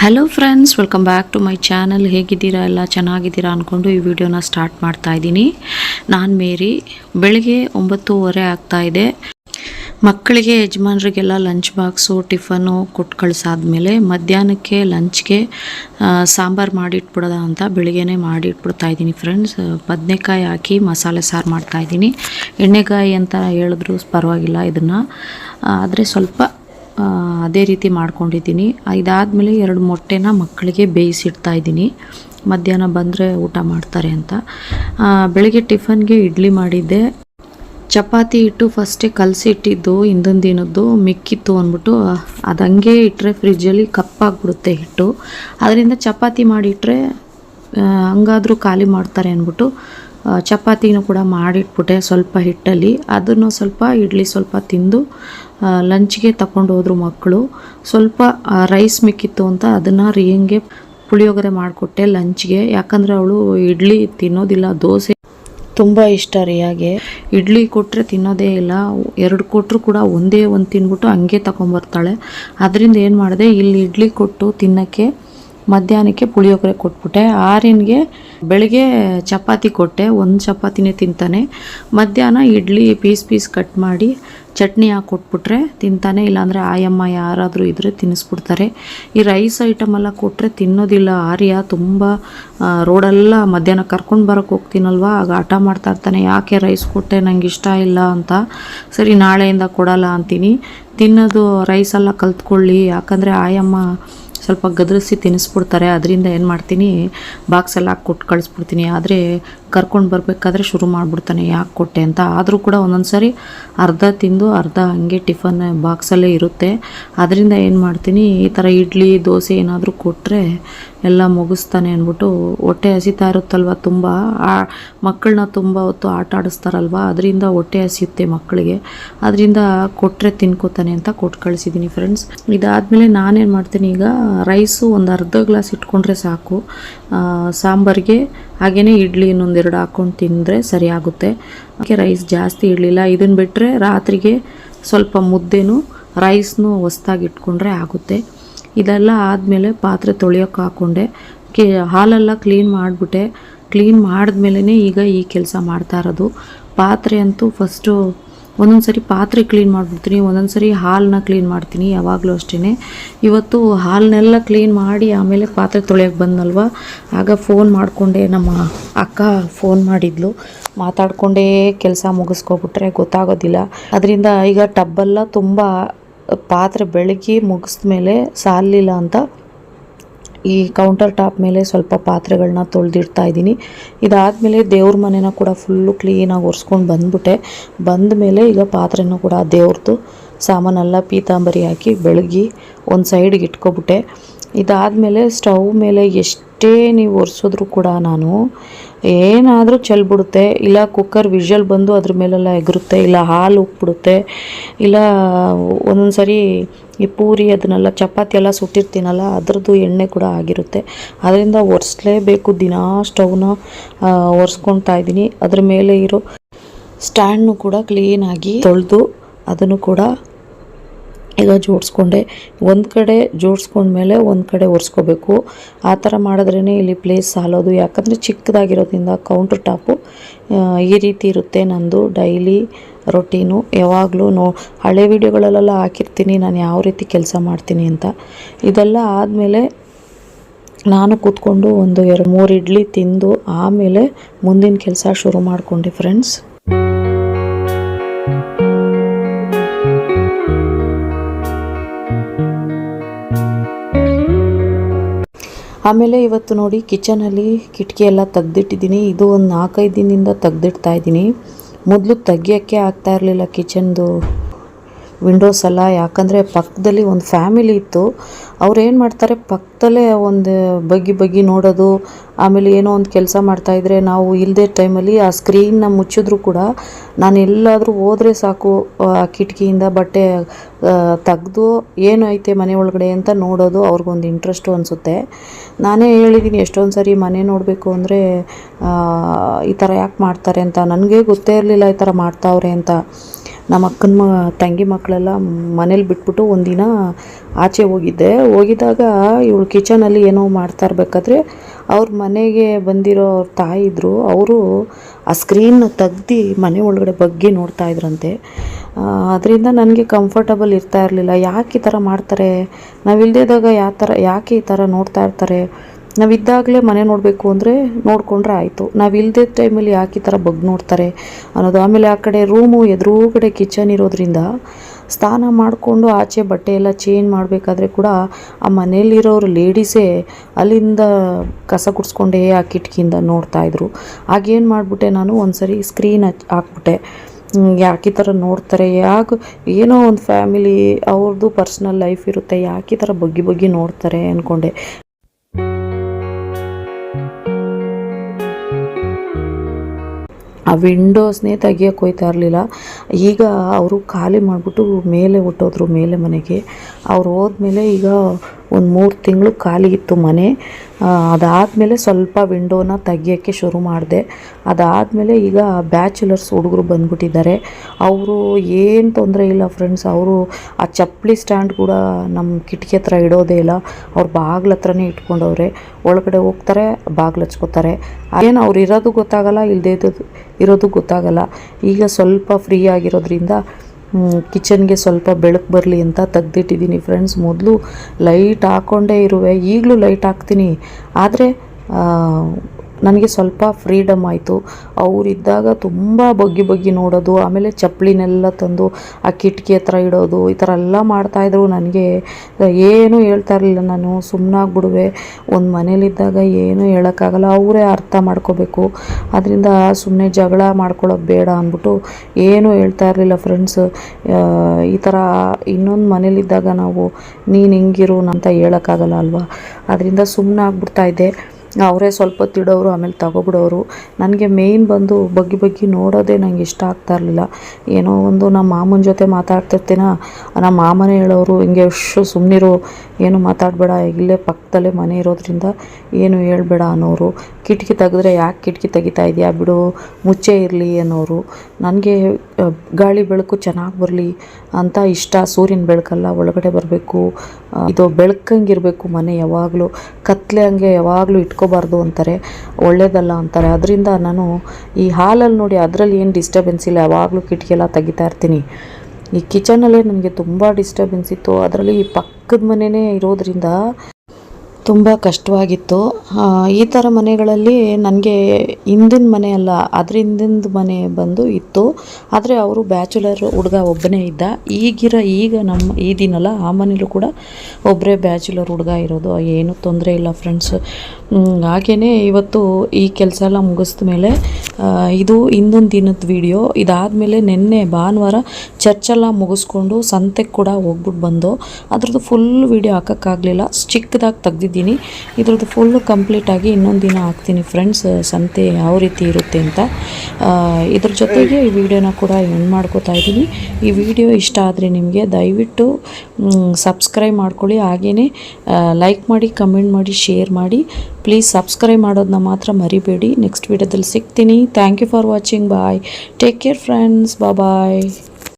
Hello friends welcome back to my channel ಹೇಗಿದ್ದೀರಾ? ಎಲ್ಲ ಚೆನ್ನಾಗಿದ್ದೀರಾ ಅಂದ್ಕೊಂಡು ಈ ವಿಡಿಯೋನ ಸ್ಟಾರ್ಟ್ ಮಾಡ್ತಾ ಇದ್ದೀನಿ. ನಾನು ಮೇರಿ, ಬೆಳಿಗ್ಗೆ ಒಂಬತ್ತೂವರೆ ಆಗ್ತಾಯಿದೆ ಮಕ್ಕಳಿಗೆ, ಯಜಮಾನ್ರಿಗೆಲ್ಲ ಲಂಚ್ ಬಾಕ್ಸು ಟಿಫನು ಕೊಟ್ಟು ಕಳಿಸಾದ್ಮೇಲೆ ಮಧ್ಯಾಹ್ನಕ್ಕೆ ಲಂಚ್ಗೆ ಸಾಂಬಾರು ಮಾಡಿಟ್ಬಿಡೋದ ಅಂತ ಬೆಳಿಗ್ಗೆನೇ ಮಾಡಿಟ್ಬಿಡ್ತಾ ಇದ್ದೀನಿ ಫ್ರೆಂಡ್ಸ್ ಬದನೆಕಾಯಿ ಹಾಕಿ ಮಸಾಲೆ ಸಾರು ಮಾಡ್ತಾಯಿದ್ದೀನಿ ಎಣ್ಣೆಕಾಯಿ ಅಂತ ಹೇಳಿದ್ರು ಪರವಾಗಿಲ್ಲ ಇದನ್ನು. ಆದರೆ ಸ್ವಲ್ಪ ಅದೇ ರೀತಿ ಮಾಡ್ಕೊಂಡಿದ್ದೀನಿ. ಇದಾದಮೇಲೆ ಎರಡು ಮೊಟ್ಟೆನ ಮಕ್ಕಳಿಗೆ ಬೇಯಿಸಿಡ್ತಾ ಇದ್ದೀನಿ. ಮಧ್ಯಾಹ್ನ ಬಂದರೆ ಊಟ ಮಾಡ್ತಾರೆ ಅಂತ. ಬೆಳಗ್ಗೆ ಟಿಫನ್ಗೆ ಇಡ್ಲಿ ಮಾಡಿದ್ದೆ. ಚಪಾತಿ ಇಟ್ಟು ಫಸ್ಟೇ ಕಲಸಿ ಇಟ್ಟಿದ್ದು ಹಿಂದೊಂದು ದಿನದ್ದು ಮಿಕ್ಕಿತ್ತು ಅಂದ್ಬಿಟ್ಟು ಅದು ಹಂಗೆ ಇಟ್ಟರೆ ಫ್ರಿಜ್ಜಲ್ಲಿ ಕಪ್ಪಾಗ್ಬಿಡುತ್ತೆ ಹಿಟ್ಟು. ಅದರಿಂದ ಚಪಾತಿ ಮಾಡಿಟ್ರೆ ಹಂಗಾದರೂ ಖಾಲಿ ಮಾಡ್ತಾರೆ ಅಂದ್ಬಿಟ್ಟು ಚಪಾತಿನೂ ಕೂಡ ಮಾಡಿಟ್ಬಿಟ್ಟೆ ಸ್ವಲ್ಪ ಹಿಟ್ಟಲ್ಲಿ. ಅದನ್ನು ಸ್ವಲ್ಪ ಇಡ್ಲಿ ಸ್ವಲ್ಪ ತಿಂದು ಲಂಚ್ಗೆ ತಗೊಂಡು ಹೋದ್ರು ಮಕ್ಕಳು. ಸ್ವಲ್ಪ ರೈಸ್ ಮಿಕ್ಕಿತ್ತು ಅಂತ ಅದನ್ನು ರಿಯಂಗೆ ಪುಳಿಯೋಗರೆ ಮಾಡಿಕೊಟ್ಟೆ ಲಂಚ್ಗೆ. ಯಾಕಂದರೆ ಅವಳು ಇಡ್ಲಿ ತಿನ್ನೋದಿಲ್ಲ, ದೋಸೆ ತುಂಬ ಇಷ್ಟ ರಿಯಾಗೆ ಇಡ್ಲಿ ಕೊಟ್ಟರೆ ತಿನ್ನೋದೇ ಇಲ್ಲ. ಎರಡು ಕೊಟ್ಟರು ಕೂಡ ಒಂದೇ ಒಂದು ತಿನ್ಬಿಟ್ಟು ಹಂಗೆ ತಗೊಂಬರ್ತಾಳೆ ಅದರಿಂದ ಏನು ಮಾಡಿದೆ, ಇಲ್ಲಿ ಇಡ್ಲಿ ಕೊಟ್ಟು ತಿನ್ನೋಕ್ಕೆ ಮಧ್ಯಾಹ್ನಕ್ಕೆ ಪುಳಿಯೋಗರೆ ಕೊಟ್ಬಿಟ್ಟೆ. ಆರಿನ್ಗೆ ಬೆಳಗ್ಗೆ ಚಪಾತಿ ಕೊಟ್ಟೆ. ಒಂದು ಚಪಾತಿನೇ ತಿಂತಾನೆ. ಮಧ್ಯಾಹ್ನ ಇಡ್ಲಿ ಪೀಸ್ ಪೀಸ್ ಕಟ್ ಮಾಡಿ ಚಟ್ನಿ ಹಾಕಿ ಕೊಟ್ಬಿಟ್ರೆ ತಿಂತಾನೆ. ಇಲ್ಲಾಂದರೆ ಆಯಮ್ಮ ಯಾರಾದರೂ ಇದ್ದರೆ ತಿನ್ನಿಸ್ಬಿಡ್ತಾರೆ. ಈ ರೈಸ್ ಐಟಮೆಲ್ಲ ಕೊಟ್ಟರೆ ತಿನ್ನೋದಿಲ್ಲ. ಆರ್ಯ ತುಂಬ ರೋಡೆಲ್ಲ ಮಧ್ಯಾಹ್ನ ಕರ್ಕೊಂಡು ಬರೋಕ್ಕೆ ಹೋಗ್ತೀನಲ್ವ? ಆಗ ಹಠ ಮಾಡ್ತಾ ಇರ್ತಾನೆ. ಯಾಕೆ ರೈಸ್ ಕೊಟ್ಟೆ? ನಂಗೆ ಇಷ್ಟ ಇಲ್ಲ ಅಂತ. ಸರಿ, ನಾಳೆಯಿಂದ ಕೊಡಲ್ಲ ಅಂತೀನಿ. ತಿನ್ನೋದು ರೈಸೆಲ್ಲ ಕಲ್ತ್ಕೊಳ್ಳಿ. ಯಾಕಂದರೆ ಆಯಮ್ಮ ಸ್ವಲ್ಪ ಗದರಿಸಿ ತಿನ್ನಿಸ್ಬಿಡ್ತಾರೆ. ಅದರಿಂದ ಏನು ಮಾಡ್ತೀನಿ ಬಾಕ್ಸೆಲ್ಲ ಹಾಕಿ ಕೊಟ್ಟು ಕಳಿಸ್ಬಿಡ್ತೀನಿ. ಆದರೆ ಕರ್ಕೊಂಡು ಬರಬೇಕಾದ್ರೆ ಶುರು ಮಾಡಿಬಿಡ್ತಾನೆ, ಯಾಕೆ ಕೊಟ್ಟೆ ಅಂತ. ಆದರೂ ಕೂಡ ಒಂದೊಂದು ಸಾರಿ ಅರ್ಧ ತಿಂದು ಅರ್ಧ ಹಂಗೆ ಟಿಫನ್ ಬಾಕ್ಸಲ್ಲೇ ಇರುತ್ತೆ. ಅದರಿಂದ ಏನು ಮಾಡ್ತೀನಿ, ಈ ಥರ ಇಡ್ಲಿ, ದೋಸೆ ಏನಾದರೂ ಕೊಟ್ಟರೆ ಎಲ್ಲ ಮುಗಿಸ್ತಾನೆ ಅಂದ್ಬಿಟ್ಟು ಹೊಟ್ಟೆ ಹಸಿತಾ ಇರುತ್ತಲ್ವ ತುಂಬ? ಆ ಮಕ್ಕಳನ್ನ ತುಂಬ ಹೊತ್ತು ಆಟ ಆಡಿಸ್ತಾರಲ್ವ? ಅದರಿಂದ ಹೊಟ್ಟೆ ಹಸಿಯುತ್ತೆ ಮಕ್ಕಳಿಗೆ. ಅದರಿಂದ ಕೊಟ್ಟರೆ ತಿನ್ಕೋತಾನೆ ಅಂತ ಕೊಟ್ಟು ಕಳಿಸಿದ್ದೀನಿ ಫ್ರೆಂಡ್ಸ್ ಇದಾದಮೇಲೆ ನಾನೇನು ಮಾಡ್ತೀನಿ ಈಗ ರೈಸು ಒಂದು ಅರ್ಧ ಗ್ಲಾಸ್ ಇಟ್ಕೊಂಡ್ರೆ ಸಾಕು. ಸಾಂಬಾರಿಗೆ ಹಾಗೆಯೇ ಇಡ್ಲಿ ಇನ್ನೊಂದೆರಡು ಹಾಕ್ಕೊಂಡು ತಿಂದರೆ ಸರಿ ಆಗುತ್ತೆ. ಅದಕ್ಕೆ ರೈಸ್ ಜಾಸ್ತಿ ಇಡಲಿಲ್ಲ. ಇದನ್ನು ಬಿಟ್ಟರೆ ರಾತ್ರಿಗೆ ಸ್ವಲ್ಪ ಮುದ್ದೆನೂ ರೈಸ್ನು ಹೊಸ್ದಾಗಿ ಇಟ್ಕೊಂಡ್ರೆ ಆಗುತ್ತೆ. ಇದೆಲ್ಲ ಆದಮೇಲೆ ಪಾತ್ರೆ ತೊಳೆಯೋಕೆ ಹಾಕ್ಕೊಂಡೆ ಕೆ, ಹಾಲೆಲ್ಲ ಕ್ಲೀನ್ ಮಾಡಿಬಿಟ್ಟೆ. ಕ್ಲೀನ್ ಮಾಡಿದ್ಮೇಲೆ ಈಗ ಈ ಕೆಲಸ ಮಾಡ್ತಾ ಇರೋದು. ಪಾತ್ರೆ ಅಂತೂ ಫಸ್ಟು ಒಂದೊಂದು ಸರಿ ಪಾತ್ರೆ ಕ್ಲೀನ್ ಮಾಡಿಬಿಡ್ತೀನಿ ಒಂದೊಂದು ಸರಿ ಹಾಲನ್ನ ಕ್ಲೀನ್ ಮಾಡ್ತೀನಿ, ಯಾವಾಗಲೂ ಅಷ್ಟೇ ಇವತ್ತು ಹಾಲನ್ನೆಲ್ಲ ಕ್ಲೀನ್ ಮಾಡಿ ಆಮೇಲೆ ಪಾತ್ರೆ ತೊಳೆಯೋಕೆ ಬಂದಲ್ವ ಆಗ ಫೋನ್ ಮಾಡಿಕೊಂಡೆ ನಮ್ಮ ಅಕ್ಕ ಫೋನ್ ಮಾಡಿದ್ಲು. ಮಾತಾಡಿಕೊಂಡೇ ಕೆಲಸ ಮುಗಿಸ್ಕೊಬಿಟ್ರೆ ಗೊತ್ತಾಗೋದಿಲ್ಲ. ಅದರಿಂದ ಈಗ ಟಬ್ಬೆಲ್ಲ ತುಂಬ ಪಾತ್ರೆ ಬೆಳಕಿ ಮುಗಿಸಿದ ಮೇಲೆ ಸಾಲಿಲ್ಲ ಅಂತ ಈ ಕೌಂಟರ್ ಟಾಪ್ ಮೇಲೆ ಸ್ವಲ್ಪ ಪಾತ್ರೆಗಳನ್ನ ತೊಳೆದಿಡ್ತಾ ಇದ್ದೀನಿ. ಇದಾದಮೇಲೆ ದೇವ್ರ ಮನೆನ ಕೂಡ ಫುಲ್ಲು ಕ್ಲೀನಾಗಿ ಒರೆಸ್ಕೊಂಡು ಬಂದ್ಬಿಟ್ಟೆ. ಬಂದ ಮೇಲೆ ಈಗ ಪಾತ್ರೆನೂ ಕೂಡ ದೇವ್ರದ್ದು ಸಾಮಾನೆಲ್ಲ ಪೀತಾಂಬರಿ ಹಾಕಿ ಬೆಳಗ್ಗೆ ಒಂದು ಸೈಡ್ಗೆ ಇಟ್ಕೊಬಿಟ್ಟೆ. ಇದಾದಮೇಲೆ ಸ್ಟವ್ ಮೇಲೆ ಎಷ್ಟೇ ನೀವು ಒರೆಸಿದ್ರು ಕೂಡ ನಾನು ಏನಾದರೂ ಚೆಲ್ಬಿಡುತ್ತೆ ಇಲ್ಲ ಕುಕ್ಕರ್ ವಿಷಲ್ ಬಂದು ಅದ್ರ ಮೇಲೆಲ್ಲ ಎಗರುತ್ತೆ, ಇಲ್ಲ ಹಾಲು ಉಕ್ಬಿಡುತ್ತೆ ಇಲ್ಲ ಒಂದೊಂದು ಸರಿ ಈ ಪೂರಿ ಅದನ್ನೆಲ್ಲ ಚಪಾತಿ ಎಲ್ಲ ಸುಟ್ಟಿರ್ತೀನಲ್ಲ, ಅದರದ್ದು ಎಣ್ಣೆ ಕೂಡ ಆಗಿರುತ್ತೆ. ಅದರಿಂದ ಒರೆಸ್ಲೇಬೇಕು, ದಿನಾ ಸ್ಟವ್ನ ಒರೆಸ್ಕೊತಾ ಇದ್ದೀನಿ. ಅದ್ರ ಮೇಲೆ ಇರೋ ಸ್ಟ್ಯಾಂಡ್ನು ಕೂಡ ಕ್ಲೀನಾಗಿ ತೊಳೆದು ಅದನ್ನು ಕೂಡ ಈಗ ಜೋಡಿಸ್ಕೊಂಡೆ. ಒಂದು ಕಡೆ ಜೋಡಿಸ್ಕೊಂಡ್ಮೇಲೆ ಒಂದು ಕಡೆ ಒರೆಸ್ಕೋಬೇಕು. ಆ ಥರ ಮಾಡಿದ್ರೇ ಇಲ್ಲಿ ಪ್ಲೇಸ್ ಸಾಲೋದು. ಯಾಕಂದರೆ ಚಿಕ್ಕದಾಗಿರೋದ್ರಿಂದ ಕೌಂಟ್ರ್ ಟಾಪು ಈ ರೀತಿ ಇರುತ್ತೆ ನಂದು ಡೈಲಿ ರೊಟೀನು ಯಾವಾಗಲೂ ನೋ, ಹಳೆ ವೀಡಿಯೋಗಳಲ್ಲೆಲ್ಲ ಹಾಕಿರ್ತೀನಿ, ನಾನು ಯಾವ ರೀತಿ ಕೆಲಸ ಮಾಡ್ತೀನಿ ಅಂತ. ಇದೆಲ್ಲ ಆದಮೇಲೆ ನಾನು ಕೂತ್ಕೊಂಡು ಒಂದು ಎರಡು ಮೂರು ಇಡ್ಲಿ ತಿಂದು ಆಮೇಲೆ ಮುಂದಿನ ಕೆಲಸ ಶುರು ಮಾಡಿಕೊಂಡೆ ಫ್ರೆಂಡ್ಸ್ ಆಮೇಲೆ ಇವತ್ತು ನೋಡಿ ಕಿಚನಲ್ಲಿ ಕಿಟಕಿ ಎಲ್ಲ ತೆಗ್ದಿಟ್ಟಿದ್ದೀನಿ. ಇದು ಒಂದು ನಾಲ್ಕೈದು ದಿನದಿಂದ ತೆಗ್ದಿಡ್ತಾ ಇದ್ದೀನಿ. ಮೊದಲು ತೆಗಿಯೋಕ್ಕೆ ಆಗ್ತಾ ಇರಲಿಲ್ಲ ಕಿಚನ್ದು ವಿಂಡೋಸ್ ಎಲ್ಲ. ಯಾಕಂದರೆ ಪಕ್ಕದಲ್ಲಿ ಒಂದು ಫ್ಯಾಮಿಲಿ ಇತ್ತು. ಅವ್ರು ಏನು ಮಾಡ್ತಾರೆ, ಪಕ್ಕದಲ್ಲೇ ಒಂದು ಬಗ್ಗಿ ಬಗ್ಗಿ ನೋಡೋದು, ಆಮೇಲೆ ಏನೋ ಒಂದು ಕೆಲಸ ಮಾಡ್ತಾಯಿದ್ರೆ ನಾವು ಇಲ್ಲದೆ ಟೈಮಲ್ಲಿ ಆ ಸ್ಕ್ರೀನ್ನ ಮುಚ್ಚಿದ್ರೂ ಕೂಡ ನಾನು ಎಲ್ಲಾದರೂ ಹೋದರೆ ಸಾಕು, ಆ ಕಿಟಕಿಯಿಂದ ಬಟ್ಟೆ ತೆಗೆದು ಏನೈತೆ ಮನೆ ಒಳಗಡೆ ಅಂತ ನೋಡೋದು ಅವ್ರಿಗೊಂದು ಇಂಟ್ರೆಸ್ಟು ಅನಿಸುತ್ತೆ. ನಾನೇ ಹೇಳಿದ್ದೀನಿ ಎಷ್ಟೊಂದು ಸರಿ ಮನೆ ನೋಡಬೇಕು ಅಂದರೆ ಈ ಥರ ಯಾಕೆ ಮಾಡ್ತಾರೆ ಅಂತ. ನನಗೆ ಗೊತ್ತೇ ಇರಲಿಲ್ಲ ಈ ಥರ ಮಾಡ್ತಾವ್ರೆ ಅಂತ. ನಮ್ಮ ಅಕ್ಕನ ಮ, ತಂಗಿ ಮಕ್ಕಳೆಲ್ಲ ಮನೇಲಿ ಬಿಟ್ಬಿಟ್ಟು ಒಂದಿನ ಆಚೆ ಹೋಗಿದ್ದೆ. ಹೋಗಿದ್ದಾಗ ಇವಳು ಕಿಚನಲ್ಲಿ ಏನೋ ಮಾಡ್ತಾ ಇರ್ಬೇಕಾದ್ರೆ ಅವ್ರ ಮನೆಗೆ ಬಂದಿರೋ ಅವ್ರ ತಾಯಿ ಇದ್ದರು ಅವರು ಆ ಸ್ಕ್ರೀನ್ನ ತೆಗ್ದು ಮನೆ ಒಳಗಡೆ ಬಗ್ಗಿ ನೋಡ್ತಾ ಇದ್ರಂತೆ. ಅದರಿಂದ ನನಗೆ ಕಂಫರ್ಟಬಲ್ ಇರ್ತಾ ಇರಲಿಲ್ಲ. ಯಾಕೆ ಈ ಥರ ಮಾಡ್ತಾರೆ? ನಾವಿಲ್ದಿದ್ದಾಗ ಯಾವ ಥರ ಯಾಕೆ ಈ ಥರ ನೋಡ್ತಾ ಇರ್ತಾರೆ? ನಾವಿದ್ದಾಗಲೇ ಮನೆ ನೋಡಬೇಕು ಅಂದರೆ ನೋಡಿಕೊಂಡ್ರೆ ಆಯಿತು. ನಾವಿಲ್ಲದೆ ಟೈಮಲ್ಲಿ ಯಾಕೆ ಈ ಥರ ಬಗ್ ನೋಡ್ತಾರೆ ಅನ್ನೋದು. ಆಮೇಲೆ ಆ ಕಡೆ ರೂಮು ಎದುರುಗಡೆ ಕಿಚನ್ ಇರೋದ್ರಿಂದ ಸ್ನಾನ ಮಾಡಿಕೊಂಡು ಆಚೆ ಬಟ್ಟೆ ಎಲ್ಲ ಚೇಂಜ್ ಮಾಡಬೇಕಾದ್ರೆ ಕೂಡ ಆ ಮನೆಯಲ್ಲಿರೋರು ಲೇಡೀಸೇ ಅಲ್ಲಿಂದ ಕಸ ಗುಡಿಸ್ಕೊಂಡೇ ಆ ಕಿಟಕಿಯಿಂದ ನೋಡ್ತಾಯಿದ್ರು ಆಗೇನು ಮಾಡಿಬಿಟ್ಟೆ ನಾನು, ಒಂದ್ಸರಿ ಸ್ಕ್ರೀನ್ ಹಚ್ ಹಾಕ್ಬಿಟ್ಟೆ. ಯಾಕೆ ಈ ಥರ ನೋಡ್ತಾರೆ? ಯಾಕೆ ಏನೋ ಒಂದು ಫ್ಯಾಮಿಲಿ ಅವ್ರದ್ದು ಪರ್ಸ್ನಲ್ ಲೈಫ್ ಇರುತ್ತೆ. ಯಾಕೆ ಈ ಥರ ಬಗ್ಗಿ ಬಗ್ಗಿ ನೋಡ್ತಾರೆ ಅಂದ್ಕೊಂಡೆ ಆ ವಿಂಡೋಸ್ನೇ ತೆಗಿಯೋಕೆ ಹೋಯ್ತಾ ಇರಲಿಲ್ಲ. ಈಗ ಅವರು ಖಾಲಿ ಮಾಡಿಬಿಟ್ಟು ಮೇಲೆ ಹೊಟ್ಟೋದ್ರು, ಮೇಲೆ ಮನೆಗೆ. ಅವ್ರು ಹೋದ್ಮೇಲೆ ಈಗ ಒಂದು ಮೂರು ತಿಂಗಳು ಖಾಲಿ ಇತ್ತು ಮನೆ. ಅದಾದಮೇಲೆ ಸ್ವಲ್ಪ ವಿಂಡೋನ ತೆಗಿಯೋಕ್ಕೆ ಶುರು ಮಾಡಿದೆ. ಅದಾದಮೇಲೆ ಈಗ ಬ್ಯಾಚುಲರ್ಸ್ ಹುಡುಗರು ಬಂದ್ಬಿಟ್ಟಿದ್ದಾರೆ. ಅವರು ಏನು ತೊಂದರೆ ಇಲ್ಲ ಫ್ರೆಂಡ್ಸ್ ಅವರು ಆ ಚಪ್ಪಲಿ ಸ್ಟ್ಯಾಂಡ್ ಕೂಡ ನಮ್ಮ ಕಿಟಕಿ ಹತ್ರ ಇಡೋದೇ ಇಲ್ಲ. ಅವ್ರು ಬಾಗ್ಲ ಹತ್ರನೇ ಇಟ್ಕೊಂಡವ್ರೆ. ಒಳಗಡೆ ಹೋಗ್ತಾರೆ, ಬಾಗ್ಲು ಹಚ್ಕೋತಾರೆ. ಏನು ಅವ್ರು ಇರೋದು ಗೊತ್ತಾಗಲ್ಲ ಇಲ್ಲದೇ ಇರೋದು ಗೊತ್ತಾಗಲ್ಲ. ಈಗ ಸ್ವಲ್ಪ ಫ್ರೀ ಆಗಿರೋದ್ರಿಂದ ಕಿಚನ್ಗೆ ಸ್ವಲ್ಪ ಬೆಳಕು ಬರಲಿ ಅಂತ ತೆಗ್ದಿಟ್ಟಿದ್ದೀನಿ ಫ್ರೆಂಡ್ಸ್ ಮೊದಲು ಲೈಟ್ ಹಾಕ್ಕೊಂಡೇ ಇರುವೆ, ಈಗಲೂ ಲೈಟ್ ಹಾಕ್ತೀನಿ. ಆದರೆ ನನಗೆ ಸ್ವಲ್ಪ ಫ್ರೀಡಮ್ ಆಯಿತು. ಅವರಿದ್ದಾಗ ತುಂಬ ಬಗ್ಗಿ ಬಗ್ಗಿ ನೋಡೋದು, ಆಮೇಲೆ ಚಪ್ಪಲಿನೆಲ್ಲ ತಂದು ಆ ಕಿಟಕಿ ಹತ್ರ ಇಡೋದು, ಈ ಥರ ಎಲ್ಲ ಮಾಡ್ತಾಯಿದ್ರು ನನಗೆ ಏನೂ ಹೇಳ್ತಾ ಇರಲಿಲ್ಲ ನಾನು ಸುಮ್ಮನಾಗ್ಬಿಡುವೆ ಒಂದು ಮನೇಲಿದ್ದಾಗ ಏನೂ ಹೇಳೋಕ್ಕಾಗಲ್ಲ, ಅವರೇ ಅರ್ಥ ಮಾಡ್ಕೋಬೇಕು. ಅದರಿಂದ ಸುಮ್ಮನೆ ಜಗಳ ಮಾಡ್ಕೊಳ್ಳೋಕೆ ಬೇಡ ಅಂದ್ಬಿಟ್ಟು ಏನೂ ಹೇಳ್ತಾ ಇರಲಿಲ್ಲ ಫ್ರೆಂಡ್ಸ್ ಈ ಥರ ಇನ್ನೊಂದು ಮನೇಲಿದ್ದಾಗ ನಾವು ನೀನು ಹಿಂಗಿರು ಅಂತ ಹೇಳೋಕ್ಕಾಗಲ್ಲ ಅಲ್ವಾ? ಅದರಿಂದ ಸುಮ್ಮನೆ ಆಗ್ಬಿಡ್ತಾ ಇದ್ದೆ. ಅವರೇ ಸ್ವಲ್ಪ ತಿಡೋರು ಆಮೇಲೆ ತಗೊಬಿಡೋರು. ನನಗೆ ಮೇಯ್ನ್ ಬಂದು ಬಗ್ಗಿ ಬಗ್ಗಿ ನೋಡೋದೇ ನಂಗೆ ಇಷ್ಟ ಆಗ್ತಾ ಇರಲಿಲ್ಲ. ಏನೋ ಒಂದು ನಮ್ಮ ಮಾಮನ ಜೊತೆ ಮಾತಾಡ್ತಿರ್ತೀನ? ನಮ್ಮ ಮಾಮನೇ ಹೇಳೋರು, ಹಿಂಗೆ ಅಷ್ಟು ಸುಮ್ಮನಿರು ಏನು ಮಾತಾಡಬೇಡ, ಇಲ್ಲೇ ಪಕ್ಕದಲ್ಲೇ ಮನೆ ಇರೋದ್ರಿಂದ ಏನು ಹೇಳ್ಬೇಡ ಅನ್ನೋರು. ಕಿಟಕಿ ತೆಗೆದ್ರೆ ಯಾಕೆ ಕಿಟಕಿ ತೆಗಿತಾ ಇದೆಯಾ ಬಿಡು, ಮುಚ್ಚೆ ಇರಲಿ ಅನ್ನೋರು. ನನಗೆ ಗಾಳಿ ಬೆಳಕು ಚೆನ್ನಾಗಿ ಬರಲಿ ಅಂತ ಇಷ್ಟ. ಸೂರ್ಯನ ಬೆಳಕಲ್ಲ, ಒಳಗಡೆ ಬರಬೇಕು. ಇದು ಬೆಳಕಂಗಿರಬೇಕು ಮನೆ ಯಾವಾಗಲೂ. ಕತ್ಲೆ ಹಂಗೆ ಯಾವಾಗಲೂ ಇಟ್ಕೋಬಾರ್ದು ಅಂತಾರೆ, ಒಳ್ಳೇದಲ್ಲ ಅಂತಾರೆ. ಅದರಿಂದ ನಾನು ಈ ಹಾಲಲ್ಲಿ ನೋಡಿ ಅದರಲ್ಲಿ ಏನು ಡಿಸ್ಟರ್ಬೆನ್ಸ್ ಇಲ್ಲ, ಯಾವಾಗಲೂ ಕಿಟಕಿ ಎಲ್ಲ ತೆಗಿತಾ ಇರ್ತೀನಿ. ಈ ಕಿಚನಲ್ಲೇ ನನಗೆ ತುಂಬ ಡಿಸ್ಟರ್ಬೆನ್ಸ್ ಇತ್ತು. ಅದರಲ್ಲಿ ಈ ಪಕ್ಕದ ಮನೆಯೇ ಇರೋದ್ರಿಂದ ತುಂಬ ಕಷ್ಟವಾಗಿತ್ತು. ಈ ಥರ ಮನೆಗಳಲ್ಲಿ ನನಗೆ ಹಿಂದಿನ ಮನೆ ಅಲ್ಲ, ಅದ್ರ ಹಿಂದಿಂದು ಮನೆ ಬಂದು ಇತ್ತು. ಆದರೆ ಅವರು ಬ್ಯಾಚುಲರ್ ಹುಡುಗ ಒಬ್ಬನೇ ಇದ್ದ. ಈಗಿರೋ ಈಗ ನಮ್ಮ ಈ ದಿನಲ್ಲ ಆ ಮನೇಲೂ ಕೂಡ ಒಬ್ಬರೇ ಬ್ಯಾಚುಲರ್ ಹುಡುಗ ಇರೋದು. ಏನೂ ತೊಂದರೆ ಇಲ್ಲ ಫ್ರೆಂಡ್ಸ್. ಹಾಗೆಯೇ ಇವತ್ತು ಈ ಕೆಲಸ ಎಲ್ಲ ಮುಗಿಸ್ದ ಮೇಲೆ ಇದು ಹಿಂದಿನ ದಿನದ ವಿಡಿಯೋ. ಇದಾದಮೇಲೆ ನಿನ್ನೆ ಭಾನುವಾರ ಚರ್ಚೆಲ್ಲ ಮುಗಿಸ್ಕೊಂಡು ಸಂತೆಗೆ ಕೂಡ ಹೋಗ್ಬಿಟ್ಟು ಬಂದು, ಅದ್ರದ್ದು ಫುಲ್ ವಿಡಿಯೋ ಹಾಕೋಕ್ಕಾಗಲಿಲ್ಲ. ಚಿಕ್ಕದಾಗಿ ತೆಗ್ದಿದ್ದೀನಿ ಇದ್ರದ್ದು ಫುಲ್ಲು ಕಂಪ್ಲೀಟಾಗಿ ಇನ್ನೊಂದು ದಿನ ಹಾಕ್ತೀನಿ ಫ್ರೆಂಡ್ಸ್ ಸಂತೆ ಯಾವ ರೀತಿ ಇರುತ್ತೆ ಅಂತ. ಇದ್ರ ಜೊತೆಗೆ ಈ ವಿಡಿಯೋನ ಕೂಡ ಎಂಡ್ ಮಾಡ್ಕೋತಾ ಇದ್ದೀನಿ. ಈ ವಿಡಿಯೋ ಇಷ್ಟ ಆದರೆ ನಿಮಗೆ ದಯವಿಟ್ಟು ಸಬ್ಸ್ಕ್ರೈಬ್ ಮಾಡ್ಕೊಳ್ಳಿ. ಹಾಗೆಯೇ ಲೈಕ್ ಮಾಡಿ ಕಮೆಂಟ್ ಮಾಡಿ ಶೇರ್ ಮಾಡಿ. ಪ್ಲೀಸ್ ಸಬ್ಸ್ಕ್ರೈಬ್ ಮಾಡೋದನ್ನ ಮಾತ್ರ ಮರಿಬೇಡಿ. ನೆಕ್ಸ್ಟ್ ವಿಡಿಯೋದಲ್ಲಿ ಸಿಗ್ತೀನಿ. Thank you for watching bye take care friends bye